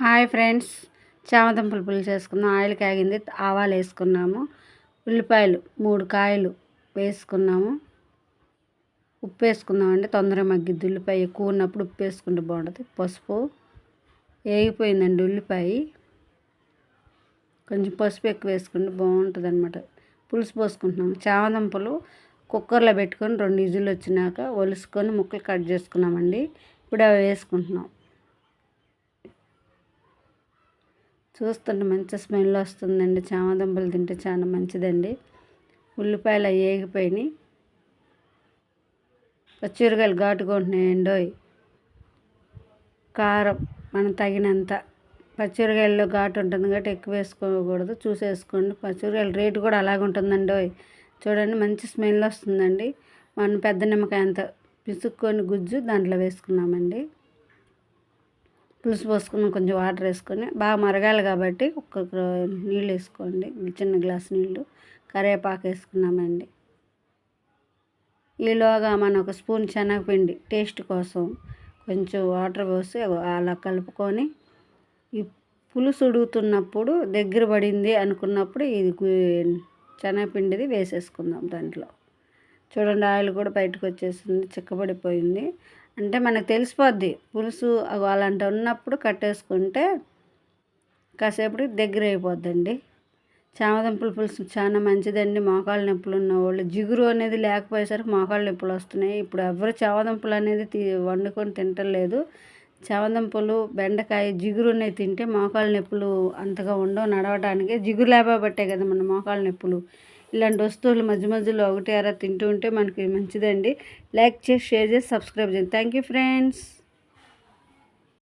Hi friends. చామదుంపలు పులుసు చేసుకుందాం. ఆయిల్ కాగింది. ఆవాలు వేసుకున్నాము. ఉల్లిపాయలు మూడు కాయలు వేసుకున్నాము. ఉప్పు వేసుకుందామండి తొందరగా మగ్గిద్ది. ఉల్లిపాయ ఎక్కువ ఉన్నప్పుడు ఉప్పు వేసుకుంటే బాగుంటుంది. పసుపు వేగిపోయిందండి ఉల్లిపాయ. కొంచెం పసుపు ఎక్కువ వేసుకుంటే బాగుంటుంది అనమాట పులుసు పోసుకుంటున్నాము. చామదుంపలు కుక్కర్లో పెట్టుకొని రెండు ఇజులు వచ్చినాక ఒలుసుకొని ముక్కలు కట్ చేసుకున్నామండి. ఇప్పుడు అవి వేసుకుంటున్నాం. చూస్తుంటే మంచి స్మెల్ వస్తుందండి. చామదుంపలు తింటే చాలా మంచిదండి. ఉల్లిపాయలు అవి వేగిపోయినాయి పచ్చిమిరకాయలు ఘాటుకుంటున్నాయండి కారం మనం తగినంత. పచ్చిమిరకాయల్లో ఘాటు ఉంటుంది కాబట్టి ఎక్కువ వేసుకోకూడదు. చూసేసుకోండి. పచ్చిరకాయల రేటు కూడా అలాగే ఉంటుందండి చూడండి మంచి స్మెల్ వస్తుందండి. మనం పెద్ద నిమ్మకాయ అంత పిసుక్కొని గుజ్జు దాంట్లో వేసుకున్నామండి. పులుసు పోసుకున్న కొంచెం వాటర్ వేసుకొని. బాగా మరగాలి కాబట్టి ఒక్కొక్క నీళ్ళు వేసుకోండి. చిన్న గ్లాస్ నీళ్ళు. కరివేపాకు వేసుకున్నామండి. ఈలోగా మనం ఒక స్పూన్ శనగపిండి టేస్ట్ కోసం కొంచెం వాటర్ పోసి అలా కలుపుకొని ఈ పులుసు ఉడుకుతున్నప్పుడు దగ్గర పడింది అనుకున్నప్పుడు ఇది శనగపిండిది వేసేసుకుందాం దాంట్లో. చూడండి ఆయిల్ కూడా బయటకు వచ్చేసింది చిక్కబడిపోయింది. అంటే మనకు తెలిసిపోద్ది పులుసు అలాంటి ఉన్నప్పుడు కట్టేసుకుంటే కాసేపటికి దగ్గర అయిపోద్దండి. చామదుంపల పులుసు చాలా మంచిదండి. మోకాళ్ళ నొప్పులు ఉన్న వాళ్ళు జిగురు అనేది లేకపోయేసరికి మోకాళ్ళ నొప్పులు వస్తున్నాయి. ఇప్పుడు ఎవరు చామదుంపలు అనేది తీ వండుకొని తింటలేదు చామదుంపలు బెండకాయ జిగురు అనేవి తింటే మోకాళ్ళ నొప్పులు అంతగా ఉండవు. నడవడానికి జిగురు లేపబట్టే కదా మన మోకాళ్ళ నొప్పులు. ఇలాంటి వస్తువులు మధ్య మధ్యలో ఒకటి అరా తింటూ ఉంటే మనకి మంచిదండి. లైక్ చేసి షేర్ చేసి సబ్స్క్రైబ్ చేయండి. Thank you friends.